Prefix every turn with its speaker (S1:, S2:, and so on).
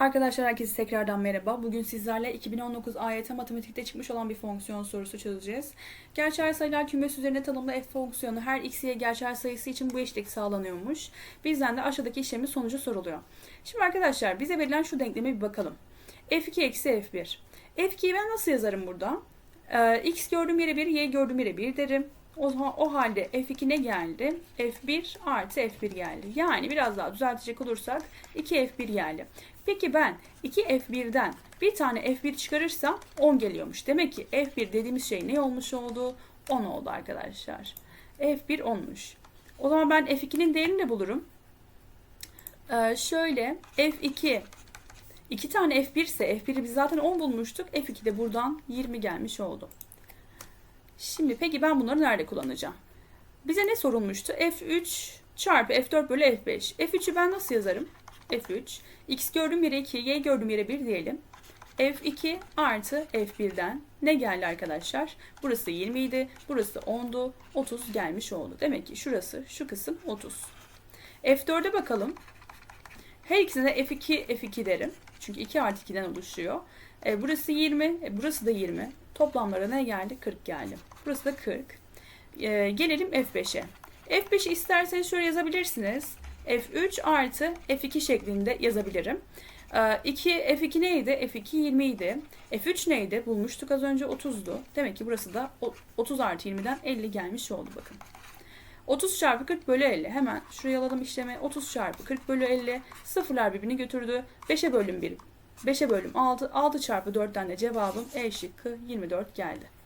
S1: Arkadaşlar herkese tekrardan merhaba. Bugün sizlerle 2019 AYT matematikte çıkmış olan bir fonksiyon sorusu çözeceğiz. Gerçel sayılar kümesi üzerine tanımlı f fonksiyonu her x'ye gerçel sayısı için bu eşitlik sağlanıyormuş. Bizden de aşağıdaki işlemin sonucu soruluyor. Şimdi arkadaşlar bize verilen şu denkleme bir bakalım. f2 eksi f1. f2'yi ben nasıl yazarım burada? Ee, x gördüğüm yere 1, y gördüğüm yere 1 derim. O, zaman- o halde f2 ne geldi? f1 artı f1 geldi. Yani biraz daha düzeltecek olursak 2f1 geldi. Peki ben 2f1'den bir tane f1 çıkarırsam 10 geliyormuş. Demek ki f1 dediğimiz şey ne olmuş oldu? 10 oldu arkadaşlar. f1 10'muş. O zaman ben f2'nin değerini de bulurum. Ee, şöyle f2 2 tane f1 ise f1'i biz zaten 10 bulmuştuk. f2 de buradan 20 gelmiş oldu. Şimdi peki ben bunları nerede kullanacağım? Bize ne sorulmuştu? f3 çarpı f4 bölü f5. f3'ü ben nasıl yazarım? F3. x gördüğüm yere 2, y gördüğüm yere 1 diyelim. f2 artı f1'den ne geldi arkadaşlar? Burası 20 idi, burası 10'du, 30 gelmiş oldu. Demek ki şurası, şu kısım 30. f4'e bakalım. Her ikisine de f2, f2 derim. Çünkü 2 artı 2'den oluşuyor. E, burası 20, e, burası da 20. Toplamlara ne geldi? 40 geldi. Burası da 40. E, gelelim F5'e. F5'i isterseniz şöyle yazabilirsiniz. F3 artı F2 şeklinde yazabilirim. E, 2, F2 neydi? F2 20 idi. F3 neydi? Bulmuştuk az önce 30'du. Demek ki burası da o- 30 artı 20'den 50 gelmiş oldu bakın. 30 çarpı 40 bölü 50. Hemen şuraya alalım işlemi. 30 çarpı 40 bölü 50. Sıfırlar birbirini götürdü. 5'e bölüm 1. 5'e bölüm 6. 6 çarpı 4'ten de cevabım E şıkkı 24 geldi.